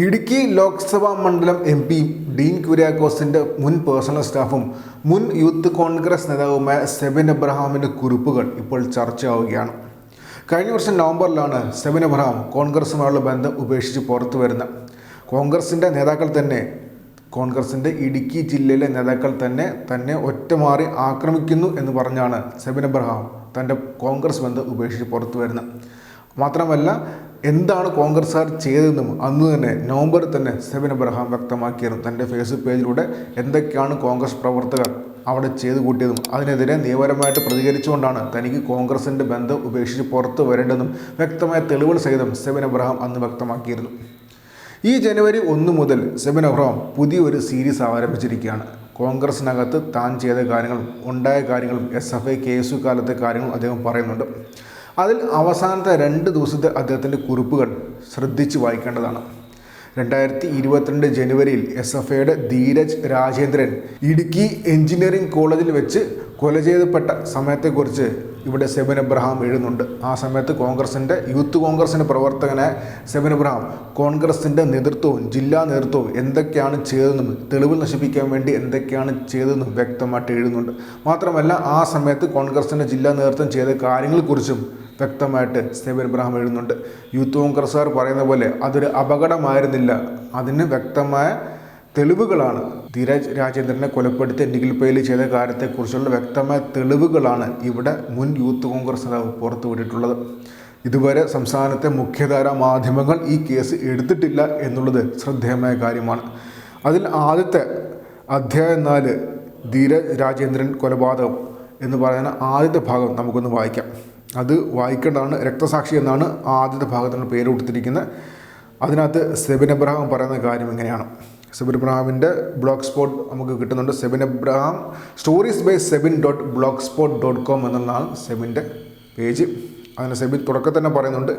ഇടുക്കി ലോക്സഭാ മണ്ഡലം M P Dean കുര്യാക്കോസിന്റെ മുൻ personal സ്റ്റാഫും മുൻ യൂത്ത് കോൺഗ്രസ് നേതാവുമായ സെബിൻ അബ്രഹാമിന്റെ കുറിപ്പുകൾ ഇപ്പോൾ ചർച്ചയാവുകയാണ്. കഴിഞ്ഞ വർഷം നവംബറിലാണ് സെബിൻ എബ്രഹാം കോൺഗ്രസുമായുള്ള ബന്ധം ഉപേക്ഷിച്ച് പുറത്തു വരുന്നത്. കോൺഗ്രസിന്റെ നേതാക്കൾ തന്നെ കോൺഗ്രസിന്റെ ഇടുക്കി ജില്ലയിലെ നേതാക്കൾ തന്നെ തന്നെ ഒറ്റമാറി ആക്രമിക്കുന്നു എന്ന് പറഞ്ഞാണ് സെബിൻ എബ്രഹാം തന്റെ കോൺഗ്രസ് ബന്ധം ഉപേക്ഷിച്ച് പുറത്തു വരുന്നത്. മാത്രമല്ല എന്താണ് കോൺഗ്രസ്സുകാർ ചെയ്തതെന്നും അന്ന് തന്നെ നവംബറിൽ തന്നെ സെബിൻ അബ്രഹാം വ്യക്തമാക്കിയിരുന്നു. തന്റെ ഫേസ്ബുക്ക് പേജിലൂടെ എന്തൊക്കെയാണ് കോൺഗ്രസ് പ്രവർത്തകർ അവിടെ ചെയ്തു കൂട്ടിയതും അതിനെതിരെ നിയമപരമായിട്ട് പ്രതികരിച്ചുകൊണ്ടാണ് തനിക്ക് കോൺഗ്രസിന്റെ ബന്ധം ഉപേക്ഷിച്ച് പുറത്തു വരേണ്ടതെന്നും വ്യക്തമായ തെളിവുകൾ സഹിതം സെബിൻ അബ്രഹാം അന്ന് വ്യക്തമാക്കിയിരുന്നു. ഈ ജനുവരി ഒന്ന് മുതൽ സെബിൻ അബ്രഹാം പുതിയൊരു സീരീസ് ആരംഭിച്ചിരിക്കുകയാണ്. കോൺഗ്രസിനകത്ത് താൻ ചെയ്ത കാര്യങ്ങളും ഉണ്ടായ കാര്യങ്ങളും എസ് എഫ് ഐ കേസു കാലത്തെ കാര്യങ്ങളും അദ്ദേഹം പറയുന്നുണ്ട്. അതിൽ അവസാനത്തെ രണ്ട് ദിവസത്തെ അദ്ദേഹത്തിന്റെ കുറിപ്പുകൾ ശ്രദ്ധിച്ച് വായിക്കേണ്ടതാണ്. രണ്ടായിരത്തി ഇരുപത്തിരണ്ട് ജനുവരിയിൽ എസ് എഫ് ഐയുടെ ധീരജ് രാജേന്ദ്രൻ ഇടുക്കി എഞ്ചിനീയറിംഗ് കോളേജിൽ വെച്ച് കൊല ചെയ്യപ്പെട്ട സമയത്തെക്കുറിച്ച് ഇവിടെ സെബൻ എബ്രഹാം എഴുതുന്നുണ്ട്. ആ സമയത്ത് കോൺഗ്രസിന്റെ യൂത്ത് കോൺഗ്രസിന്റെ പ്രവർത്തകനെ സെബൻ എബ്രഹാം കോൺഗ്രസിന്റെ നേതൃത്വവും ജില്ലാ നേതൃത്വവും എന്തൊക്കെയാണ് ചെയ്തതെന്നും തെളിവ് നശിപ്പിക്കാൻ വേണ്ടി എന്തൊക്കെയാണ് ചെയ്തതെന്നും വ്യക്തമായിട്ട് എഴുതുന്നുണ്ട്. മാത്രമല്ല ആ സമയത്ത് കോൺഗ്രസിന്റെ ജില്ലാ നേതൃത്വം ചെയ്ത കാര്യങ്ങളെക്കുറിച്ചും വ്യക്തമായിട്ട് സെബൻ ഇബ്രാഹിം എഴുതുന്നുണ്ട്. യൂത്ത് കോൺഗ്രസ്സുകാർ പറയുന്ന പോലെ അതൊരു അപകടമായിരുന്നില്ല. അതിന് വ്യക്തമായ തെളിവുകളാണ്. ധീരജ് രാജേന്ദ്രനെ കൊലപ്പെടുത്തി നിഖിൽപയിൽ ചെയ്ത കാര്യത്തെക്കുറിച്ചുള്ള വ്യക്തമായ തെളിവുകളാണ് ഇവിടെ മുൻ യൂത്ത് കോൺഗ്രസ് നേതാവ് പുറത്തുവിട്ടിട്ടുള്ളത് ഇതുവരെ സംസ്ഥാനത്തെ മുഖ്യധാര മാധ്യമങ്ങൾ ഈ കേസ് എടുത്തിട്ടില്ല എന്നുള്ളത് ശ്രദ്ധേയമായ കാര്യമാണ്. അതിൽ ആദ്യത്തെ അധ്യായം നാല് ധീരജ് രാജേന്ദ്രൻ കൊലപാതകം എന്ന് പറയുന്ന ആദ്യത്തെ ഭാഗം നമുക്കൊന്ന് വായിക്കാം. അത് വായിക്കേണ്ടതാണ് രക്തസാക്ഷി എന്നാണ് ആദ്യത്തെ ഭാഗത്തിന് പേര് കൊടുത്തിരിക്കുന്നത്. അതിനകത്ത് സെബിൻ എബ്രഹാം പറയുന്ന കാര്യം ഇങ്ങനെയാണ്. സെബിൻ എബ്രഹാമിന്റെ ബ്ലോഗ് സ്പോട്ട് നമുക്ക് കിട്ടുന്നുണ്ട്. Sebin Abraham stories by Sebin dot blog spot dot com എന്നുള്ളതാണ് സെബിന്റെ പേജ്. അതിന് സെബിൻ തുടക്കം തന്നെ പറയുന്നുണ്ട്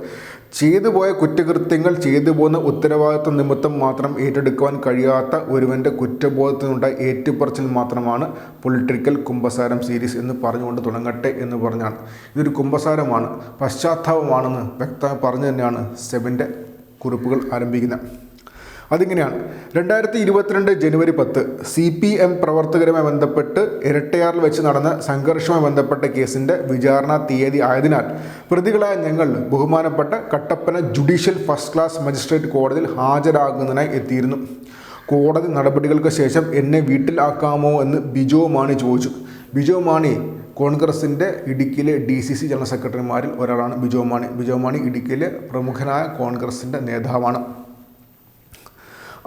ചെയ്തു പോയ കുറ്റകൃത്യങ്ങൾ ചെയ്തു പോകുന്ന ഉത്തരവാദിത്വ നിമിത്തം മാത്രം ഏറ്റെടുക്കുവാൻ കഴിയാത്ത ഒരുവന്റെ കുറ്റബോധത്തിനുണ്ടായ ഏറ്റുപറച്ചിൽ മാത്രമാണ് പൊളിറ്റിക്കൽ കുംഭസാരം സീരീസ് എന്ന് പറഞ്ഞുകൊണ്ട് തുടങ്ങട്ടെ എന്ന് പറഞ്ഞാണ്. ഇതൊരു കുംഭസാരമാണ് പശ്ചാത്താപമാണെന്ന് വ്യക്തമായി പറഞ്ഞു തന്നെയാണ് സെബിന്റെ കുറിപ്പുകൾ ആരംഭിക്കുന്നത്. അതിങ്ങനെയാണ്. രണ്ടായിരത്തി ഇരുപത്തിരണ്ട് ജനുവരി പത്ത് സി പി എം പ്രവർത്തകരുമായി ബന്ധപ്പെട്ട് ഇരട്ടയാറിൽ വെച്ച് നടന്ന സംഘർഷവുമായി ബന്ധപ്പെട്ട കേസിന്റെ വിചാരണ തീയതി ആയതിനാൽ പ്രതികളായ ഞങ്ങൾ ബഹുമാനപ്പെട്ട Kattappana judicial first class magistrate കോടതിയിൽ ഹാജരാകുന്നതിനായി എത്തിയിരുന്നു. കോടതി നടപടികൾക്ക് ശേഷം എന്നെ വീട്ടിൽ ആക്കാമോ എന്ന് ബിജോ മാണി ചോദിച്ചു. ബിജോ മാണി കോൺഗ്രസിന്റെ ഇടുക്കിയിലെ ഡി സി സി ജനറൽ സെക്രട്ടറിമാരിൽ ഒരാളാണ് ബിജോ മാണി. ബിജോ മാണി ഇടുക്കിയിലെ പ്രമുഖനായ കോൺഗ്രസിന്റെ നേതാവാണ്.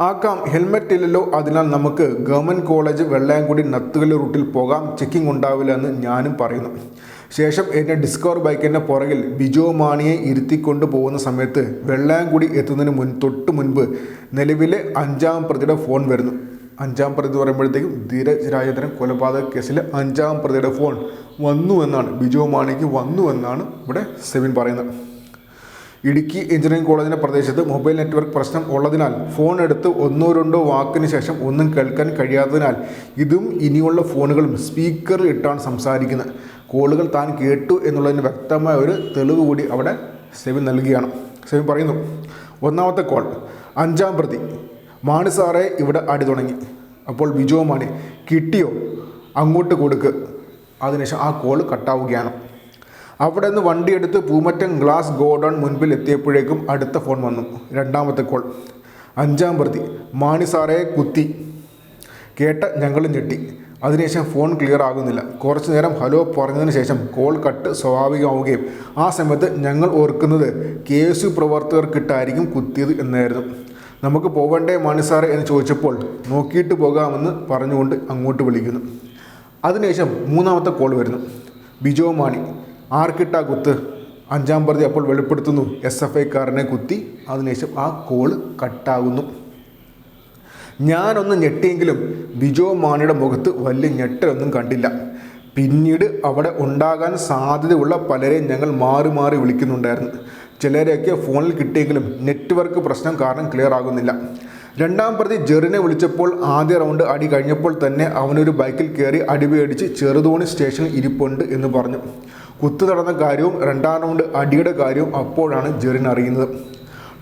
ആക്കാം. ഹെൽമെറ്റ് ഇല്ലല്ലോ. അതിനാൽ നമുക്ക് ഗവൺമെന്റ് കോളേജ് വെള്ളയാംകുടി നത്തുകല്ല് റൂട്ടിൽ പോകാം. ചെക്കിംഗ് ഉണ്ടാവില്ല എന്ന് ഞാനും പറയുന്നു. ശേഷം എന്റെ ഡിസ്കവർ ബൈക്കിന്റെ പുറകിൽ ബിജോ മാണിയെ ഇരുത്തിക്കൊണ്ട് പോകുന്ന സമയത്ത് വെള്ളയാംകുടി എത്തുന്നതിന് മുൻ തൊട്ട് മുൻപ് നിലവിലെ അഞ്ചാം പ്രതിയുടെ ഫോൺ വരുന്നു. അഞ്ചാം പ്രതി പറയുമ്പോഴത്തേക്കും ധീരജ് രാജേന്ദ്രൻ കൊലപാതക കേസിലെ അഞ്ചാം പ്രതിയുടെ ഫോൺ വന്നു എന്നാണ്. ബിജോ മാണിക്ക് വന്നു എന്നാണ് ഇവിടെ സെവിൻ പറയുന്നത്. ഇടുക്കി എഞ്ചിനീയറിംഗ് കോളേജിന്റെ പ്രദേശത്ത് മൊബൈൽ നെറ്റ്വർക്ക് പ്രശ്നം ഉള്ളതിനാൽ ഫോൺ എടുത്ത് ഒന്നോ രണ്ടോ വാക്കിന് ശേഷം ഒന്നും കേൾക്കാൻ കഴിയാത്തതിനാൽ ഇതും ഇനിയുള്ള ഫോണുകളും സ്പീക്കറിൽ ഇട്ടാണ് സംസാരിക്കുന്നത്. കോളുകൾ താൻ കേട്ടു എന്നുള്ളതിന് വ്യക്തമായ ഒരു തെളിവ് കൂടി അവിടെ സെവിൻ നൽകുകയാണ്. സെവിൻ പറയുന്നു ഒന്നാമത്തെ കോൾ അഞ്ചാം പ്രതി. മാണി സാറേ ഇവിടെ അടി തുടങ്ങി. അപ്പോൾ ബിജോ മാണി കിട്ടിയോ? അങ്ങോട്ട് കൊടുക്ക്. അതിനുശേഷം ആ കോൾ കട്ടാവുകയാണ്. അവിടെ നിന്ന് വണ്ടിയെടുത്ത് പൂമറ്റം ഗ്ലാസ് ഗോഡൗൺ മുൻപിൽ എത്തിയപ്പോഴേക്കും അടുത്ത ഫോൺ വന്നു. രണ്ടാമത്തെ കോൾ. അഞ്ചാം പ്രതി. മാണി സാറെ കുത്തി. കേട്ട ഞങ്ങൾ ഞെട്ടി. അതിനുശേഷം ഫോൺ ക്ലിയർ ആകുന്നില്ല. കുറച്ചു നേരം ഹലോ പറഞ്ഞതിന് ശേഷം കോൾ കട്ട് സ്വാഭാവികമാവുകയും ആ സമയത്ത് ഞങ്ങൾ ഓർക്കുന്നത് കെ എസ് യു പ്രവർത്തകർക്കിട്ടായിരിക്കും കുത്തിയത് എന്നായിരുന്നു. നമുക്ക് പോകണ്ടേ മാണി സാറേ? എന്ന് ചോദിച്ചപ്പോൾ നോക്കിയിട്ട് പോകാമെന്ന് പറഞ്ഞുകൊണ്ട് അങ്ങോട്ട് വിളിക്കുന്നു. അതിനുശേഷം മൂന്നാമത്തെ കോൾ വരുന്നു. ബിജോ മാണി ആർക്കിട്ടാ കുത്ത്? അഞ്ചാം പ്രതി അപ്പോൾ വെളിപ്പെടുത്തുന്നു. എസ് എഫ് ഐക്കാരനെ കുത്തി. അതിനുശേഷം ആ കോൾ കട്ടാകുന്നു. ഞാനൊന്ന് ഞെട്ടിയെങ്കിലും ബിജോ മാണിയുടെ മുഖത്ത് വലിയ ഞെട്ടലൊന്നും കണ്ടില്ല. പിന്നീട് അവിടെ ഉണ്ടാകാൻ സാധ്യതയുള്ള പലരെയും ഞങ്ങൾ മാറി മാറി വിളിക്കുന്നുണ്ടായിരുന്നു. ചിലരെയൊക്കെ ഫോണിൽ കിട്ടിയെങ്കിലും നെറ്റ്വർക്ക് പ്രശ്നം കാരണം ക്ലിയർ ആകുന്നില്ല. രണ്ടാം പ്രതി ജെറിനെ വിളിച്ചപ്പോൾ ആദ്യ റൗണ്ട് അടി കഴിഞ്ഞപ്പോൾ തന്നെ അവനൊരു ബൈക്കിൽ കയറി അടിപേടിച്ച് ചെറുതോണി സ്റ്റേഷനിൽ ഇരിപ്പുണ്ട് എന്ന് പറഞ്ഞു. കുത്തു നടന്ന കാര്യവും രണ്ടാം റൗണ്ട് അടിയുടെ കാര്യവും അപ്പോഴാണ് ജെറിൻ അറിയുന്നത്.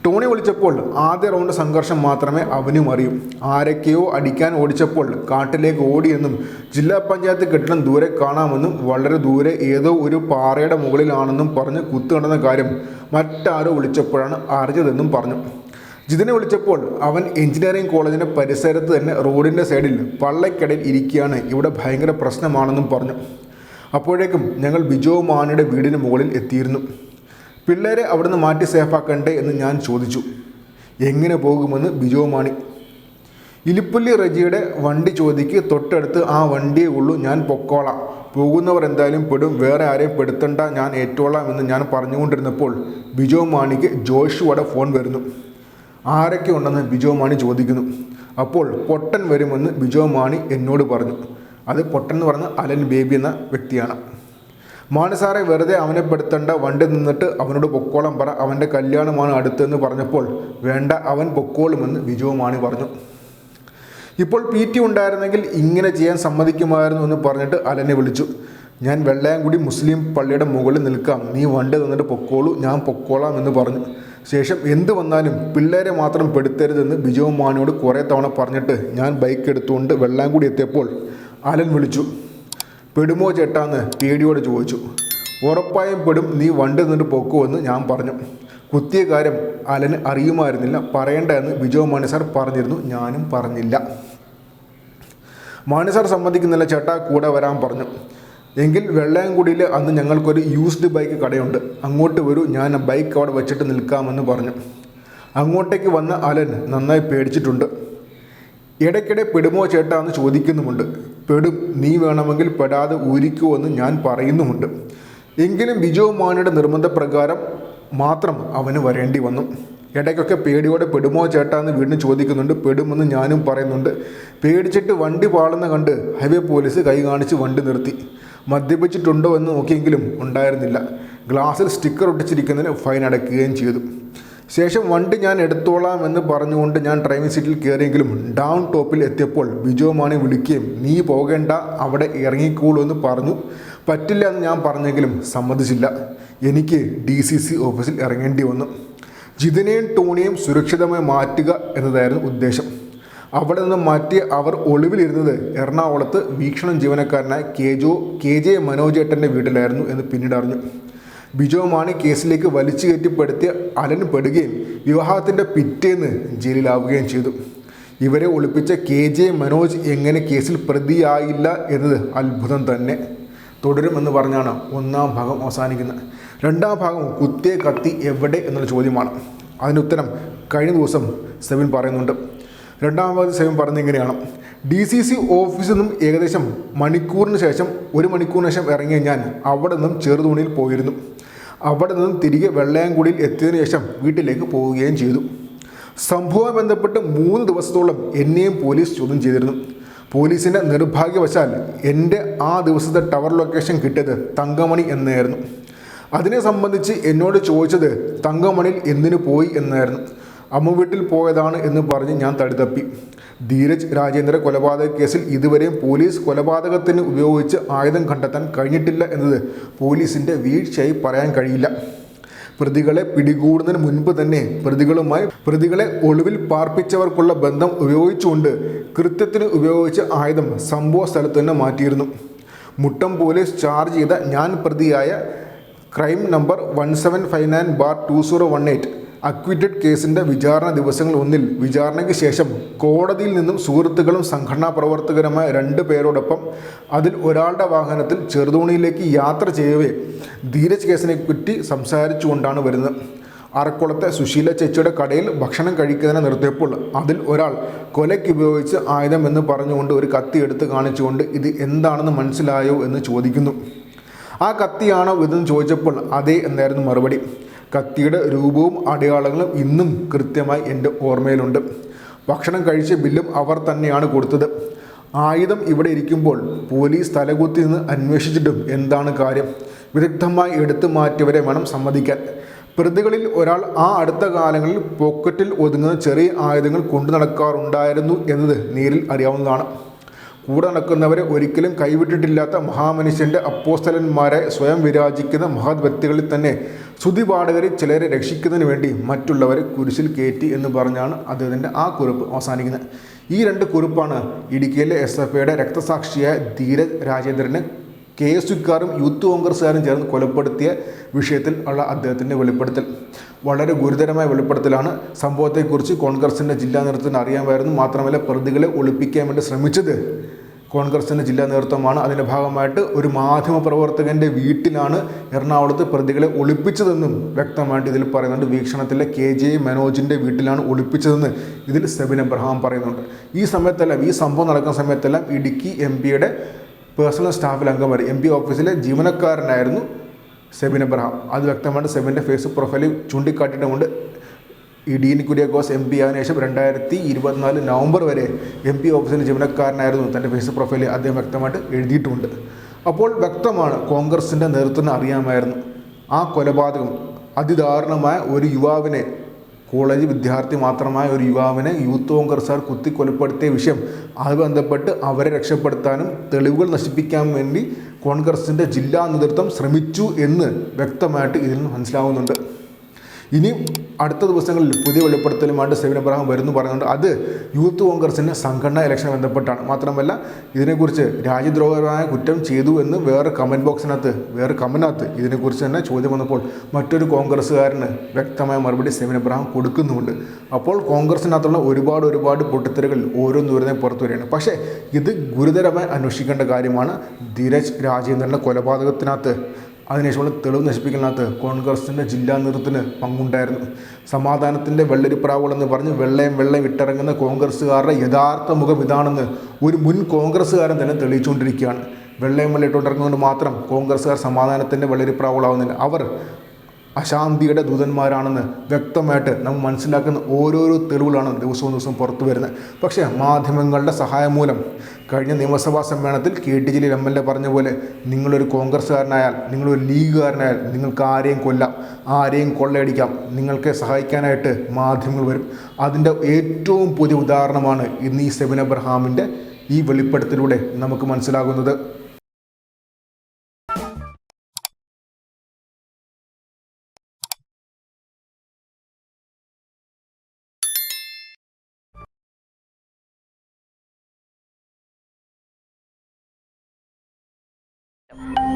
ടോണി വിളിച്ചപ്പോൾ ആദ്യ റൗണ്ട് സംഘർഷം മാത്രമേ അവനും അറിയൂ. ആരൊക്കെയോ അടിക്കാൻ ഓടിച്ചപ്പോൾ കാട്ടിലേക്ക് ഓടിയെന്നും ജില്ലാ പഞ്ചായത്ത് കെട്ടിടം ദൂരെ കാണാമെന്നും വളരെ ദൂരെ ഏതോ ഒരു പാറയുടെ മുകളിലാണെന്നും പറഞ്ഞ് കുത്തു നടന്ന കാര്യം മറ്റാരോ വിളിച്ചപ്പോഴാണ് അറിഞ്ഞതെന്നും പറഞ്ഞു. ജിതിനെ വിളിച്ചപ്പോൾ അവൻ എഞ്ചിനീയറിംഗ് കോളേജിന്റെ പരിസരത്ത് തന്നെ റോഡിന്റെ സൈഡിൽ പള്ളക്കടയിൽ ഇരിക്കുകയാണ്. ഇവിടെ ഭയങ്കര പ്രശ്നമാണെന്നും പറഞ്ഞു. അപ്പോഴേക്കും ഞങ്ങൾ ബിജോ മാണിയുടെ വീടിന് മുകളിൽ എത്തിയിരുന്നു. പിള്ളേരെ അവിടുന്ന് മാറ്റി സേഫാക്കണ്ടേ എന്ന് ഞാൻ ചോദിച്ചു. എങ്ങനെ പോകുമെന്ന് ബിജോ മാണി ഇലിപ്പുല്ലി റജിയുടെ വണ്ടി ചോദിക്ക്. തൊട്ടടുത്ത് ആ വണ്ടിയേ ഉള്ളൂ. ഞാൻ പൊക്കോളാം. പോകുന്നവർ എന്തായാലും പെടും. വേറെ ആരെയും പെടുത്തണ്ട. ഞാൻ ഏറ്റോളാം എന്ന് ഞാൻ പറഞ്ഞുകൊണ്ടിരുന്നപ്പോൾ ബിജോ മാണിക്ക് ജോഷുവയുടെ ഫോൺ വരുന്നു. ആരൊക്കെ ഉണ്ടെന്ന് ബിജോ മാണി ചോദിക്കുന്നു. അപ്പോൾ പൊട്ടൻ വരുമെന്ന് ബിജോ മാണി എന്നോട് പറഞ്ഞു. അത് പൊട്ടൻ എന്ന് പറഞ്ഞ അലൻ ബേബി എന്ന വ്യക്തിയാണ്. മാനസാറെ വെറുതെ അവനെ പെടുത്തേണ്ട വണ്ടി നിന്നിട്ട് അവനോട് പൊക്കോളം പറ അവന്റെ കല്യാണമാണ് അടുത്തെന്ന് പറഞ്ഞപ്പോൾ വേണ്ട അവൻ പൊക്കോളുമെന്ന് വിജയമാണി മാണി പറഞ്ഞു. ഇപ്പോൾ പി ടി ഉണ്ടായിരുന്നെങ്കിൽ ഇങ്ങനെ ചെയ്യാൻ സമ്മതിക്കുമായിരുന്നു എന്ന് പറഞ്ഞിട്ട് അലനെ വിളിച്ചു. ഞാൻ വെള്ളയാംകുടി മുസ്ലിം പള്ളിയുടെ മുകളിൽ നിൽക്കാം. നീ വണ്ടി നിന്നിട്ട് പൊക്കോളൂ ഞാൻ പൊക്കോളാം എന്ന് പറഞ്ഞു. ശേഷം എന്ത് വന്നാലും പിള്ളേരെ മാത്രം പെടുത്തരുതെന്ന് ബിജോ മാണിയോട് കുറേ തവണ പറഞ്ഞിട്ട് ഞാൻ ബൈക്ക് എടുത്തുകൊണ്ട് വെള്ളാംകുടി എത്തിയപ്പോൾ അലൻ വിളിച്ചു. പെടുമോ ചേട്ടാന്ന് പേടിയോടെ ചോദിച്ചു. ഉറപ്പായും പെടും. നീ വണ്ടി നിന്നിട്ട് പൊക്കുമെന്ന് ഞാൻ പറഞ്ഞു. കുത്തിയ കാര്യം അലന് അറിയുമായിരുന്നില്ല. പറയണ്ട എന്ന് ബിജോ മാണി സാർ പറഞ്ഞിരുന്നു. ഞാനും പറഞ്ഞില്ല. മണി സാർ സമ്മതിക്കുന്നില്ല. ചേട്ടാ കൂടെ വരാൻ പറഞ്ഞു. എങ്കിൽ വെള്ളയംകുടിയിൽ അന്ന് ഞങ്ങൾക്കൊരു യൂസ്ഡ് ബൈക്ക് കടയുണ്ട്. അങ്ങോട്ട് വരൂ. ഞാൻ ബൈക്ക് അവിടെ വെച്ചിട്ട് നിൽക്കാമെന്ന് പറഞ്ഞു. അങ്ങോട്ടേക്ക് വന്ന അലൻ നന്നായി പേടിച്ചിട്ടുണ്ട്. ഇടയ്ക്കിടെ പെടുമോ ചേട്ടാ? എന്ന് ചോദിക്കുന്നുമുണ്ട്. പെടും നീ വേണമെങ്കിൽ പെടാതെ ഊരിക്കൂ എന്ന് ഞാൻ പറയുന്നുമുണ്ട്. എങ്കിലും ബിജോ മാണിയുടെ നിർബന്ധപ്രകാരം മാത്രം അവന് വരേണ്ടി വന്നു. ഇടയ്ക്കൊക്കെ പേടിയോടെ പെടുമോ ചേട്ടാ എന്ന് വീണ്ടും ചോദിക്കുന്നുണ്ട്. പെടുമെന്ന് ഞാനും പറയുന്നുണ്ട്. പേടിച്ചിട്ട് വണ്ടി പാളുന്ന കണ്ട് ഹൈവേ പോലീസ് കൈ കാണിച്ച് വണ്ടി നിർത്തി. മദ്യപിച്ചിട്ടുണ്ടോ എന്ന് നോക്കിയെങ്കിലും ഉണ്ടായിരുന്നില്ല. ഗ്ലാസ്സിൽ സ്റ്റിക്കർ ഒട്ടിച്ചിരിക്കുന്നതിന് ഫൈൻ അടയ്ക്കുകയും ചെയ്തു. ശേഷം വണ്ടി ഞാൻ എടുത്തോളാം എന്ന് പറഞ്ഞുകൊണ്ട് ഞാൻ ഡ്രൈവിംഗ് സീറ്റിൽ കയറിയെങ്കിലും ഡൗൺ ടോപ്പിൽ എത്തിയപ്പോൾ ബിജോ മാണി വിളിക്കുകയും നീ പോകേണ്ട അവിടെ ഇറങ്ങിക്കോളൂ എന്ന് പറഞ്ഞു. പറ്റില്ല എന്ന് ഞാൻ പറഞ്ഞെങ്കിലും സമ്മതിച്ചില്ല. എനിക്ക് ഡി സി സി ഓഫീസിൽ ഇറങ്ങേണ്ടി വന്നു. ജിതിനെയും ടോണിയും സുരക്ഷിതമായി മാറ്റുക എന്നതായിരുന്നു ഉദ്ദേശം. അവിടെ നിന്ന് മാറ്റി അവർ ഒളിവിലിരുന്നത് എറണാകുളത്ത് വീക്ഷണം ജീവനക്കാരനായ കെ ജോ കെ ജെ മനോജേട്ടന്റെ വീട്ടിലായിരുന്നു എന്ന് പിന്നീട് അറിഞ്ഞു. ബിജോ മാണി കേസിലേക്ക് വലിച്ചു കയറ്റിപ്പെടുത്തിയ അലൻ പെടുകയും വിവാഹത്തിന്റെ പിറ്റേന്ന് ജയിലിലാവുകയും ചെയ്തു. ഇവരെ ഒളിപ്പിച്ച കെ ജെ മനോജ് എങ്ങനെ കേസിൽ പ്രതിയായില്ല എന്നത് അത്ഭുതം തന്നെ. തുടരുമെന്ന് പറഞ്ഞാണ് ഒന്നാം ഭാഗം അവസാനിക്കുന്നത്. രണ്ടാം ഭാഗം കുത്തിയ കത്തി എവിടെ എന്നുള്ള ചോദ്യമാണ്. അതിന് ഉത്തരം കഴിഞ്ഞ ദിവസം സെവിൻ പറയുന്നുണ്ട്. രണ്ടാം ഭാഗത്ത് സെവിൻ പറഞ്ഞ ഇങ്ങനെയാണ്. ഡി സി സി ഓഫീസിൽ നിന്നും ഏകദേശം മണിക്കൂറിന് ശേഷം ഒരു മണിക്കൂറിന് ശേഷം ഇറങ്ങിയ ഞാൻ അവിടെ നിന്നും ചെറുതോണിയിൽ പോയിരുന്നു. അവിടെ നിന്നും തിരികെ വെള്ളയാംകുടിയിൽ എത്തിയതിനു ശേഷം വീട്ടിലേക്ക് പോവുകയും ചെയ്തു. സംഭവം ബന്ധപ്പെട്ട് മൂന്ന് ദിവസത്തോളം എന്നെയും പോലീസ് ചോദ്യം ചെയ്തിരുന്നു. പോലീസിന്റെ നിർഭാഗ്യവശാൽ എന്റെ ആ ദിവസത്തെ ടവർ ലൊക്കേഷൻ കിട്ടിയത് തങ്കമണി എന്നായിരുന്നു. അതിനെ സംബന്ധിച്ച് എന്നോട് ചോദിച്ചത് തങ്കമണിയിൽ എന്തിനു പോയി എന്നായിരുന്നു. അമ്മ വീട്ടിൽ പോയതാണ് എന്ന് പറഞ്ഞ് ഞാൻ തടിതപ്പി ധീരജ് രാജേന്ദ്ര കൊലപാതക കേസിൽ ഇതുവരെയും പോലീസ് കൊലപാതകത്തിന് ഉപയോഗിച്ച് ആയുധം കണ്ടെത്താൻ കഴിഞ്ഞിട്ടില്ല എന്നത് പോലീസിന്റെ വീഴ്ചയായി പറയാൻ കഴിയില്ല. പ്രതികളെ പിടികൂടുന്നതിന് മുൻപ് തന്നെ പ്രതികളുമായി പ്രതികളെ ഒളിവിൽ പാർപ്പിച്ചവർക്കുള്ള ബന്ധം ഉപയോഗിച്ചുകൊണ്ട് കൃത്യത്തിന് ഉപയോഗിച്ച ആയുധം സംഭവ സ്ഥലത്ത് തന്നെ മാറ്റിയിരുന്നു. മുട്ടം പോലീസ് ചാർജ് ചെയ്ത ഞാൻ പ്രതിയായ crime number one seven five nine bar two zero one eight acquitted കേസിന്റെ വിചാരണ ദിവസങ്ങൾ ഒന്നിൽ വിചാരണയ്ക്ക് ശേഷം കോടതിയിൽ നിന്നും സുഹൃത്തുക്കളും സംഘടനാ പ്രവർത്തകരുമായ രണ്ട് പേരോടൊപ്പം അതിൽ ഒരാളുടെ വാഹനത്തിൽ ചെറുതോണിയിലേക്ക് യാത്ര ചെയ്യവേ ധീരജ് കേസിനെ പറ്റി സംസാരിച്ചുകൊണ്ടാണ് വരുന്നത്. അറക്കുളത്തെ സുശീല ചേച്ചിയുടെ കടയിൽ ഭക്ഷണം കഴിക്കുന്നതിനെ നിർത്തിയപ്പോൾ അതിൽ ഒരാൾ കൊലയ്ക്ക് ഉപയോഗിച്ച് ആയുധം എന്ന് പറഞ്ഞുകൊണ്ട് ഒരു കത്തി എടുത്ത് കാണിച്ചുകൊണ്ട് ഇത് എന്താണെന്ന് മനസ്സിലായോ എന്ന് ചോദിക്കുന്നു. ആ കത്തിയാണോ ഇതെന്ന് ചോദിച്ചപ്പോൾ അതേ എന്നായിരുന്നു മറുപടി. കത്തിയുടെ രൂപവും അടയാളങ്ങളും ഇന്നും കൃത്യമായി എന്റെ ഓർമ്മയിലുണ്ട്. ഭക്ഷണം കഴിച്ച ബില്ലും അവർ തന്നെയാണ് കൊടുത്തത്. ആയുധം ഇവിടെ ഇരിക്കുമ്പോൾ പോലീസ് തലകുത്തി നിന്ന് അന്വേഷിച്ചിട്ടും എന്താണ് കാര്യം? വിദഗ്ധമായി എടുത്തു മാറ്റിയവരെ വേണം സമ്മതിക്കാൻ. പ്രതികളിൽ ഒരാൾ ആ അടുത്ത കാലങ്ങളിൽ പോക്കറ്റിൽ ഒതുങ്ങുന്ന ചെറിയ ആയുധങ്ങൾ കൊണ്ടു നടക്കാറുണ്ടായിരുന്നു എന്നത് നേരിൽ അറിയാവുന്നതാണ്. കൂടെ നടക്കുന്നവരെ ഒരിക്കലും കൈവിട്ടിട്ടില്ലാത്ത മഹാമനുഷ്യന്റെ അപ്പോസ്തലന്മാരെ സ്വയം വിരാജിക്കുന്ന മഹത് വ്യക്തികളിൽ തന്നെ ശ്രുതി പാഠകരെ ചിലരെ രക്ഷിക്കുന്നതിന് വേണ്ടി മറ്റുള്ളവരെ കുരിശിൽ കയറ്റി എന്ന് പറഞ്ഞാണ് അദ്ദേഹത്തിന്റെ ആ കുറിപ്പ് അവസാനിക്കുന്നത്. ഈ രണ്ട് കുറിപ്പാണ് ഇടുക്കിയിലെ എസ് എഫ് ഐയുടെ രക്തസാക്ഷിയായ ധീരജ് രാജേന്ദ്രനെ കെ എസ് യുക്കാരും യൂത്ത് കോൺഗ്രസ്സുകാരും ചേർന്ന് കൊലപ്പെടുത്തിയ വിഷയത്തിൽ ഉള്ള അദ്ദേഹത്തിന്റെ വെളിപ്പെടുത്തൽ. വളരെ ഗുരുതരമായ വെളിപ്പെടുത്തലാണ്. സംഭവത്തെക്കുറിച്ച് കോൺഗ്രസിന്റെ ജില്ലാ നേതൃത്വത്തിന് അറിയാമായിരുന്നു. മാത്രമല്ല പ്രതികളെ ഒളിപ്പിക്കാൻ വേണ്ടി ശ്രമിച്ചത് കോൺഗ്രസിന്റെ ജില്ലാ നേതൃത്വമാണ്. അതിന്റെ ഭാഗമായിട്ട് ഒരു മാധ്യമ പ്രവർത്തകന്റെ വീട്ടിലാണ് എറണാകുളത്ത് പ്രതികളെ ഒളിപ്പിച്ചതെന്നും വ്യക്തമായിട്ട് ഇതിൽ പറയുന്നുണ്ട്. വീക്ഷണത്തിലെ കെ ജെ മനോജിന്റെ വീട്ടിലാണ് ഒളിപ്പിച്ചതെന്ന് ഇതിൽ സെബിൻ എബ്രഹാം പറയുന്നുണ്ട്. ഈ സമയത്തെല്ലാം ഈ സംഭവം നടക്കുന്ന സമയത്തെല്ലാം ഇടുക്കി എം പിയുടെ പേഴ്സണൽ സ്റ്റാഫിൽ അംഗമായി എം പി ഓഫീസിലെ ജീവനക്കാരനായിരുന്നു സെബിൻ എബ്രഹാം അത് വ്യക്തമായിട്ട് സെബിന്റെ ഫേസ്ബുക്ക് പ്രൊഫൈലിൽ ചൂണ്ടിക്കാട്ടിയിട്ടുമുണ്ട്. ഈ ഡീൻ കുര്യാക്കോസ് എം പി ആയതിനു ശേഷം രണ്ടായിരത്തി ഇരുപത്തിനാല് നവംബർ വരെ എം പി ഓഫീസിലെ ജീവനക്കാരനായിരുന്നു. തന്റെ ഫേസ്ബുക്ക് പ്രൊഫൈലിൽ അദ്ദേഹം വ്യക്തമായിട്ട് എഴുതിയിട്ടുമുണ്ട് അപ്പോൾ വ്യക്തമാണ് കോൺഗ്രസിന്റെ നേതൃത്വത്തിന് അറിയാമായിരുന്നു. ആ കൊലപാതകം അതിദാരുണമായ ഒരു യുവാവിനെ കോളേജ് വിദ്യാർത്ഥി മാത്രമായ ഒരു യുവാവിനെ യൂത്ത് കോൺഗ്രസ്സുകാർ കുത്തി കൊലപ്പെടുത്തിയ വിഷയം അത് ബന്ധപ്പെട്ട് അവരെ രക്ഷപ്പെടുത്താനും തെളിവുകൾ നശിപ്പിക്കാൻ വേണ്ടി കോൺഗ്രസിന്റെ ജില്ലാ നേതൃത്വം ശ്രമിച്ചു എന്ന് വ്യക്തമായിട്ട് ഇതിൽ നിന്ന് മനസ്സിലാവുന്നുണ്ട്. ഇനി അടുത്ത ദിവസങ്ങളിൽ പുതിയ വെളിപ്പെടുത്തലുമായിട്ട് സെവിൻ അബ്രഹാം വരുന്നു പറയുന്നുണ്ട് അത് യൂത്ത് കോൺഗ്രസിന്റെ സംഘടനാ ഇലക്ഷൻ ബന്ധപ്പെട്ടാണ്. മാത്രമല്ല ഇതിനെക്കുറിച്ച് രാജ്യദ്രോഹപരമായ കുറ്റം ചെയ്തു എന്ന് വേറെ കമന്റ് ബോക്സിനകത്ത് വേറെ കമന്റിനകത്ത് ഇതിനെക്കുറിച്ച് തന്നെ ചോദ്യം വന്നപ്പോൾ മറ്റൊരു കോൺഗ്രസ്സുകാരന് വ്യക്തമായ മറുപടി സെവിൻ അബ്രഹാം കൊടുക്കുന്നുമുണ്ട്. അപ്പോൾ കോൺഗ്രസിനകത്തുള്ള ഒരുപാട് ഒരുപാട് പൊട്ടിത്തെറികൾ ഓരോന്നോരോന്നെ പുറത്തു വരികയാണ്. പക്ഷേ ഇത് ഗുരുതരമായി അന്വേഷിക്കേണ്ട കാര്യമാണ് ധീരജ് രാജേന്ദ്രന്റെ കൊലപാതകത്തിനകത്ത്. അതിനുശേഷമുള്ള തെളിവ് നശിപ്പിക്കുന്നതിനകത്ത് കോൺഗ്രസിന്റെ ജില്ലാ നേതൃത്വത്തിന് പങ്കുണ്ടായിരുന്നു. സമാധാനത്തിന്റെ വെള്ളരിപ്രാവുകളെന്ന് പറഞ്ഞ് വെള്ളയും വെള്ളയും ഇട്ടിറങ്ങുന്ന കോൺഗ്രസ്സുകാരുടെ യഥാർത്ഥ മുഖം ഇതാണെന്ന് ഒരു മുൻ കോൺഗ്രസ്സുകാരൻ തന്നെ തെളിയിച്ചുകൊണ്ടിരിക്കുകയാണ്. വെള്ളയും വെള്ളം ഇട്ടുകൊണ്ടിറങ്ങുന്നത് മാത്രം കോൺഗ്രസ്സുകാർ സമാധാനത്തിന്റെ വെള്ളരിപ്രാവുകളാവുന്നില്ല അവർ അശാന്തിയുടെ ദൂതന്മാരാണെന്ന് വ്യക്തമായിട്ട് നമ്മൾ മനസ്സിലാക്കുന്ന ഓരോരോ തെളിവുകളാണ് ദിവസവും ദിവസവും പുറത്തു വരുന്നത്. പക്ഷേ മാധ്യമങ്ങളുടെ സഹായം മൂലം കഴിഞ്ഞ നിയമസഭാ സമ്മേളനത്തിൽ K T Jaleel M L A പറഞ്ഞ പോലെ നിങ്ങളൊരു കോൺഗ്രസ്സുകാരനായാൽ നിങ്ങളൊരു ലീഗുകാരനായാൽ നിങ്ങൾക്ക് ആരെയും കൊല്ലാം ആരെയും കൊള്ളയടിക്കാം നിങ്ങൾക്ക് സഹായിക്കാനായിട്ട് മാധ്യമങ്ങൾ വരും. അതിന്റെ ഏറ്റവും പുതിയ ഉദാഹരണമാണ് ഇന്ന് ഈ സെബിൻ അബ്രഹാമിന്റെ ഈ വെളിപ്പെടുത്തലൂടെ നമുക്ക് മനസ്സിലാകുന്നത്. you